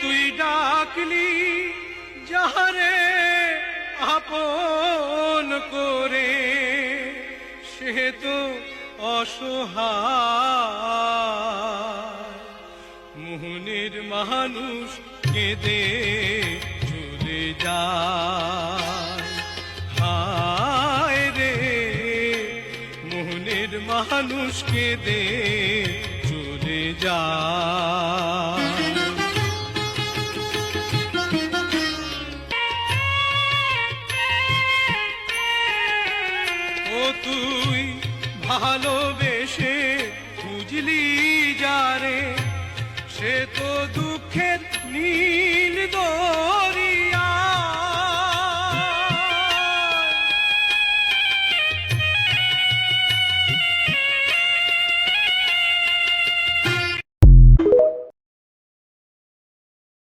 তুই ডাকলি, যাহারে আপন করে, সে তো অসহায়। মোহনের মানুষ কেঁদে চলে যায়। হায় রে, মোহনের মানুষ কেঁদে চলে যায়। তুই ভালোবেসে খুঁজলি যারে সে তো দুঃখের নী